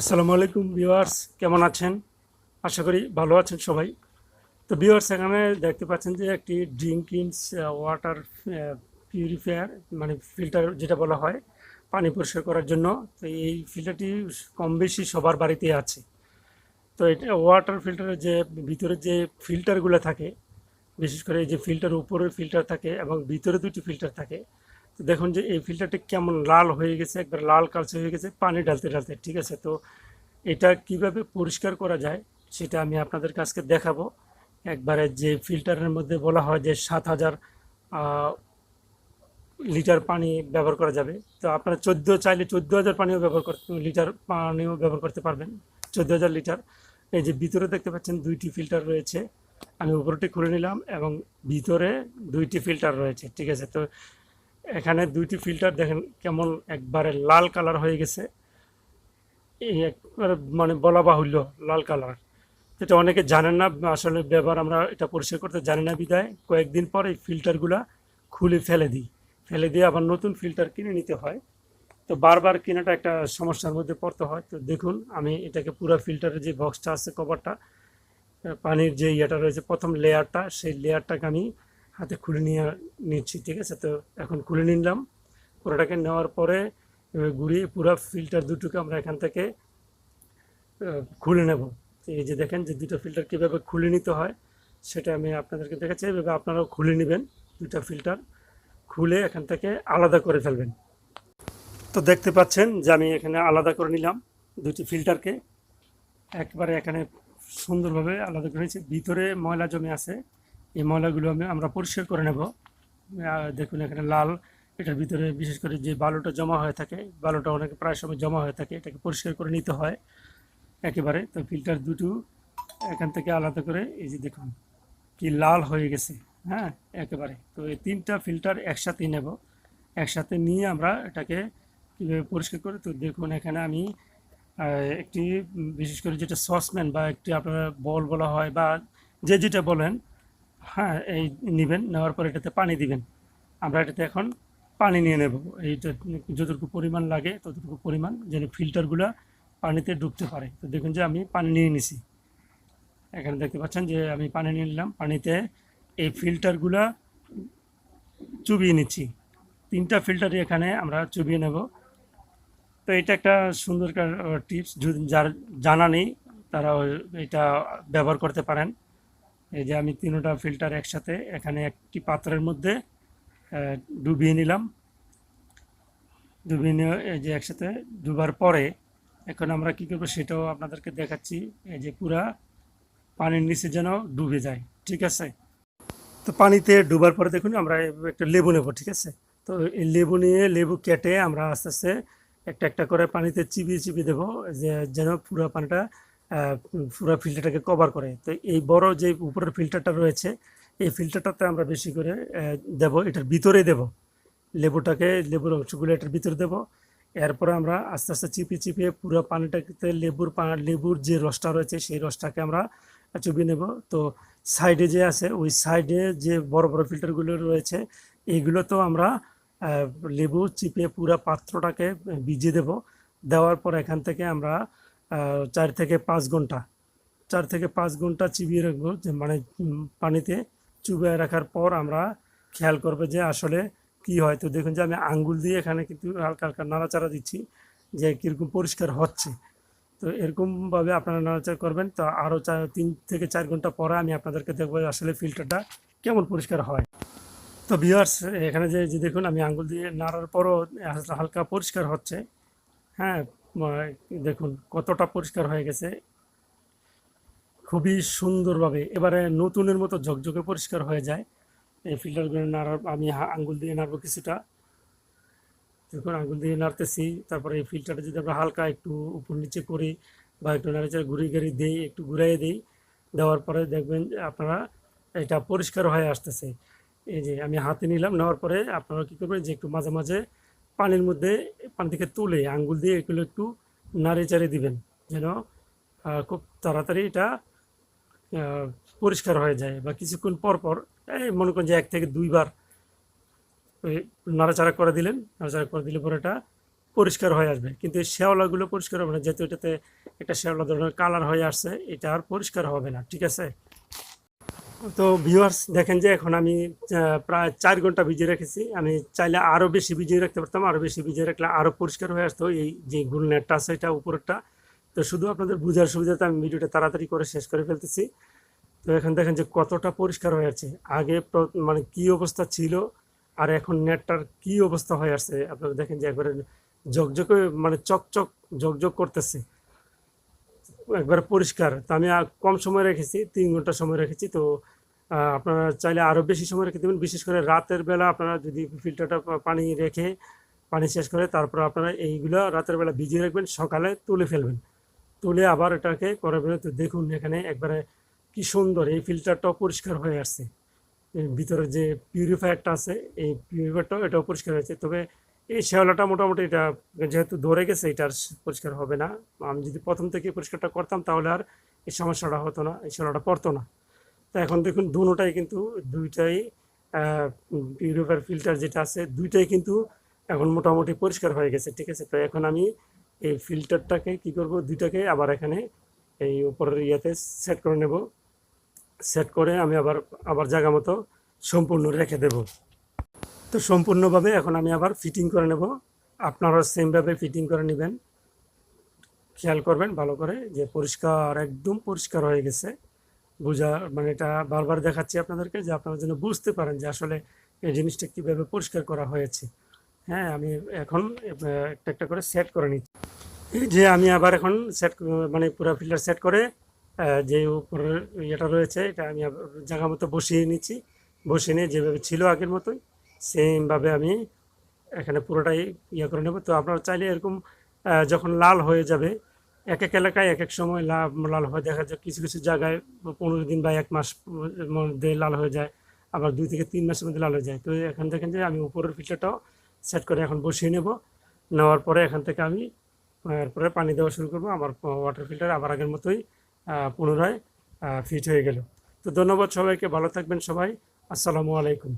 আসসালামু আলাইকুম ভিউয়ার্স, কেমন আছেন? আশা করি ভালো আছেন সবাই। তো ভিউয়ার্স, এখানে দেখতে পাচ্ছেন যে একটি ড্রিঙ্কিংস ওয়াটার পিউরিফায়ার মানে ফিল্টার যেটা বলা হয়, পানি পরিষ্কার করার জন্য। তো এই ফিল্টারটি কম বেশি সবার বাড়িতে আছে। তো এটা ওয়াটার ফিল্টারের যে, ভিতরে যে ফিল্টারগুলো থাকে, বিশেষ করে এই যে ফিল্টার উপরে ফিল্টার থাকে এবং ভিতরে দুটি ফিল্টার থাকে দেখুন যে এই ফিল্টারটি কেমন লাল হয়ে গেছে, একবার লাল কালচে হয়ে গেছে, পানি ঢালতে ঢালতে, ঠিক আছে? তো এটা কীভাবে পরিষ্কার করা যায় সেটা আমি আপনাদের কাছকে দেখাবো। একবারে যে ফিল্টারের মধ্যে বলা হয় যে সাত হাজার লিটার পানি ব্যবহার করা যাবে। তো আপনারা চোদ্দ, চাইলে চোদ্দ হাজার পানিও ব্যবহার করতে লিটার পানিও ব্যবহার করতে পারবেন, চোদ্দ হাজার লিটার। এই যে ভিতরে দেখতে পাচ্ছেন দুইটি ফিল্টার রয়েছে, আমি উপরটি খুলে নিলাম এবং ভিতরে দুইটি ফিল্টার রয়েছে, ঠিক আছে? তো এখানে দুইটি ফিল্টার, দেখেন কেমন একবারে লাল কালার হয়ে গেছে। এই একবারে মানে বলা বাহুল্য লাল কালার। যেটা অনেকে জানেন না, আসলে ব্যবহার আমরা এটা পরিষ্কার করতে জানি না বিদায়। কয়েকদিন পর এই ফিল্টারগুলা খুলে ফেলে দিই। ফেলে দিয়ে আবার নতুন ফিল্টার কিনে নিতে হয়। তো বারবার কেনাটা একটা সমস্যার মধ্যে পড়তে হয়। তো দেখুন, আমি এটাকে পুরো ফিল্টারের যে বক্সটা আছে কভারটা পানির যে ইয়েটা রয়েছে, প্রথম লেয়ারটা সেই লেয়ারটাকে আমি হাতে খুলে নিয়ে নিচ্ছি, ঠিক আছে? তো এখন খুলে নিলাম। পুরোটাকে নেওয়ার পরে ঘুরিয়ে পুরো ফিল্টার দুটোকে আমরা এখান থেকে খুলে নেব। এই যে দেখেন যে দুটো ফিল্টার কীভাবে খুলে নিতে হয়, সেটা আমি আপনাদেরকে দেখাচ্ছি। এইভাবে আপনারাও খুলে নেবেন দুটো ফিল্টার, খুলে এখান থেকে আলাদা করে ফেলবেন। তো দেখতে পাচ্ছেন যে আমি এখানে আলাদা করে নিলাম দুটি ফিল্টারকে। একবারে এখানে সুন্দরভাবে আলাদা করে নিয়েছি ভিতরে ময়লা জমে আছে। এই ময়লাগুলো আমি আমরা পরিষ্কার করে নেব। দেখুন এখানে লাল, এটার ভিতরে বিশেষ করে যে বালুটা জমা হয়ে থাকে, বালুটা অনেক প্রায় সময় জমা হয়ে থাকে, এটাকে পরিষ্কার করে নিতে হয় একেবারে। তো ফিল্টার দুটো এখান থেকে আলাদা করে, এই যে দেখুন কি লাল হয়ে গেছে হ্যাঁ একেবারে। তো এই তিনটা ফিল্টার একসাথেই নেব। একসাথে নিয়ে আমরা এটাকে কীভাবে পরিষ্কার করে তো দেখুন এখানে আমি একটি বিশেষ করে যেটা সসম্যান বা একটি আপনারা বল বলা হয় বা যে যেটা বলেন হ্যাঁ এই নেবেন, নেওয়ার পর এটাতে পানি দিবেন। আমরা এটাতে এখন পানি নিয়ে নেব। এইটা যতটুকু পরিমাণ লাগে, ততটুকু পরিমাণ, যেন ফিল্টারগুলো পানিতে ডুবতে পারে। তো দেখুন যে আমি পানি নিয়ে নিছি। এখানে দেখতে পাচ্ছেন যে আমি পানি নিয়ে নিলাম। পানিতে এই ফিল্টারগুলো চুবিয়ে নিচ্ছি। তিনটা ফিল্টারই এখানে আমরা চুবিয়ে নেব। তো এটা একটা সুন্দর টিপস। যার জানা নেই, তারা এটা ব্যবহার করতে পারেন। এই যে আমি তিনোটা ফিল্টার একসাথে এখানে একটি পাত্রের মধ্যে ডুবিয়ে নিলাম। ডুবিয়ে নিয়ে এই যে একসাথে ডুবার পরে এখন আমরা কী করব সেটাও আপনাদেরকে দেখাচ্ছি। এই যে পুরা পানির নিচে যেন ডুবে যায়, ঠিক আছে? তো পানিতে ডুবার পরে দেখুন আমরা একটা লেবু নেব, ঠিক আছে? তো এই লেবু নিয়ে লেবু কেটে আমরা আস্তে আস্তে একটা একটা করে পানিতে চিবিয়ে চিবিয়ে দেবো, যে যেন পুরো পানিটা পুরো ফিল্টারটাকে কভার করে। তো এই বড় যে উপরের ফিল্টারটা রয়েছে, এই ফিল্টারটাতে আমরা বেশি করে দেবো, এটার ভিতরে দেব। লেবুটাকে, লেবুর অংশগুলো এটার ভিতরে দেবো। এরপরে আমরা আস্তে আস্তে চিপিয়ে চিপিয়ে পুরো পানিটাকে লেবুর লেবুর যে রসটা রয়েছে, সেই রসটাকে আমরা চুবিয়ে নেব। তো সাইডে যে আছে, ওই সাইডে যে বড় বড় ফিল্টারগুলো রয়েছে এইগুলো তো আমরা লেবু চিপে পুরো পাত্রটাকে ভিজিয়ে দেব। দেওয়ার পর এখান থেকে আমরা চার থেকে পাঁচ ঘণ্টা, চার থেকে পাঁচ ঘণ্টা চিবিয়ে রাখব যে মানে পানিতে চুবিয়ে রাখার পর আমরা খেয়াল করব যে আসলে কি হয়। তো দেখুন যে আমি আঙ্গুল দিয়ে এখানে কিন্তু হালকা হালকা নাড়াচাড়া দিচ্ছি যে কীরকম পরিষ্কার হচ্ছে। তো এরকমভাবে আপনারা নাড়াচাড়া করবেন। তো আরও চার, তিন থেকে চার ঘণ্টা পরে আমি আপনাদেরকে দেখব যে আসলে ফিল্টারটা কেমন পরিষ্কার হয়। তো ভিউয়ার্স, এখানে যে দেখুন আমি আঙ্গুল দিয়ে নাড়ার পরও হালকা পরিষ্কার হচ্ছে। হ্যাঁ দেখুন, কতটা পরিষ্কার হয়ে গেছে। খুবই সুন্দরভাবে এবারে নতুনের মতো ঝকঝকে পরিষ্কার হয়ে যায়। এই ফিল্টারগুলো নাড়ার আমি আঙ্গুল দিয়ে নাড়বো কিছুটা। দেখুন, আঙ্গুল দিয়ে নাড়তেছি। তারপরে এই ফিল্টারটা যদি আমরা হালকা একটু উপর নিচে করি বা একটু নাড়াচাড়া ঘুরিয়ে ঘুরি দিই, একটু ঘুরাইয়ে দিই, দেওয়ার পরে দেখবেন আপনারা এটা পরিষ্কার হয়ে আসতেছে। এই যে আমি হাতে নিলাম, নেওয়ার পরে আপনারা কী করবেন যে একটু মাঝে মাঝে পানির মধ্যে পানি থেকে তুলে আঙ্গুল দিয়ে এগুলো একটু নাড়ে চাড়ে দিবেন, যেন খুব তাড়াতাড়ি এটা পরিষ্কার হয়ে যায় বা কিছুক্ষণ পর পর, এই মনে করেন যে এক থেকে দুইবার নাড়াচাড়া করে দিলেন, নাড়াচাড়া করে দিলে পরে এটা পরিষ্কার হয়ে আসবে। কিন্তু এই শ্যাওলাগুলো পরিষ্কার হবে না, যেহেতু এটাতে একটা শ্যাওলা ধরনের কালার হয়ে আসছে, এটা আর পরিষ্কার হবে না, ঠিক আছে? তো ভিউয়ার্স দেখেন যে এখন আমি প্রায় চার ঘণ্টা ভিজিয়ে রেখেছি। আমি চাইলে আরও বেশি ভিজিয়ে রাখতে পারতাম আরও বেশি ভিজিয়ে রাখলে আরও পরিষ্কার হয়ে আসতো এই যে গুল নেটটা আছে এটা উপরেরটা। তো শুধু আপনাদের বোঝার সুবিধাতে আমি ভিডিওটা তাড়াতাড়ি করে শেষ করে ফেলতেছি। তো এখন দেখেন যে কতটা পরিষ্কার হয়ে আছে আগে মানে কি অবস্থা ছিল আর এখন নেটটার কি অবস্থা হয়ে আসছে, আপনারা দেখেন যে একবারে ঝকঝকে মানে চকচক, ঝকঝক করতেছে। একবারে পরিষ্কার। তো আমি কম সময় রেখেছি, তিন ঘণ্টা সময় রেখেছি। তো আপনারা চাইলে আরও বেশি সময় রেখে দেবেন। বিশেষ করে রাতের বেলা আপনারা যদি ফিল্টারটা পানি রেখে পানি শেষ করে তারপর আপনারা এইগুলো রাতের বেলা ভিজিয়ে রাখবেন, সকালে তুলে ফেলবেন। তুলে আবার এটাকে করাবেন তো দেখুন এখানে একবারে কি সুন্দর এই ফিল্টারটাও পরিষ্কার হয়ে আসছে। ভিতরে যে পিউরিফায়ারটা আছে, এই পিউরিফায়ারটাও এটাও পরিষ্কার হয়েছে। তবে এই শ্যাওলাটা মোটামুটি এটা যেহেতু ধরে গেছে এটা আর পরিষ্কার হবে না। আমি যদি প্রথম থেকে পরিষ্কারটা করতাম, তাহলে আর এই সমস্যাটা হতো না, এই শ্যাওলাটা পড়তো না। তো এখন দেখুন, দুটাই কিন্তু, দুইটাই পিউরিফায়ার ফিল্টার যেটা আছে, দুইটাই কিন্তু এখন মোটামুটি পরিষ্কার হয়ে গেছে, ঠিক আছে? তো এখন আমি এই ফিল্টারটাকে কি করব, দুইটাকে আবার এখানে এই উপরের ইয়েতে সেট করে নেব। সেট করে আমি আবার আবার জায়গা মতো সম্পূর্ণ রেখে দেব। তো সম্পূর্ণভাবে এখন আমি আবার ফিটিং করে নেব। আপনারা সেমভাবে ফিটিং করে নেবেন। খেয়াল করবেন ভালো করে যে পরিষ্কার, একদম পরিষ্কার হয়ে গেছে। বোঝা মানে এটা বারবার দেখাচ্ছি আপনাদেরকে যে আপনারা যেন বুঝতে পারেন যে আসলে এই জিনিসটা কীভাবে পরিষ্কার করা হয়েছে। হ্যাঁ আমি এখন একটা একটা করে সেট করে নিচ্ছি। এই যে আমি আবার এখন সেট মানে পুরো ফিল্টার সেট করে যে উপরের ইয়েটা রয়েছে, এটা আমি জায়গা মতো বসিয়ে নিচ্ছি। বসিয়ে নিয়ে যেভাবে ছিল আগের মতোই সেমভাবে আমি এখানে পুরোটাই ইয়ে করে নেব। তো আপনারা চাইলে এরকম যখন লাল হয়ে যাবে, এক এক এলাকায় এক এক সময় লাল লাল হয়ে দেখা যায়। কিছু কিছু জায়গায় পনেরো দিন বা এক মাস মধ্যে লাল হয়ে যায়, আবার দুই থেকে তিন মাসের মধ্যে লাল হয়ে যায়। তো এখান থেকে যে আমি উপরের ফিল্টারটাও সেট করে এখন বসিয়ে নেব। নেওয়ার পরে এখান থেকে আমি এরপরে পানি দেওয়া শুরু করব। আমার ওয়াটার ফিল্টার আবার আগের মতোই পুনরায় ফিট হয়ে গেল। তো ধন্যবাদ সবাইকে, ভালো থাকবেন সবাই। আসসালামু আলাইকুম।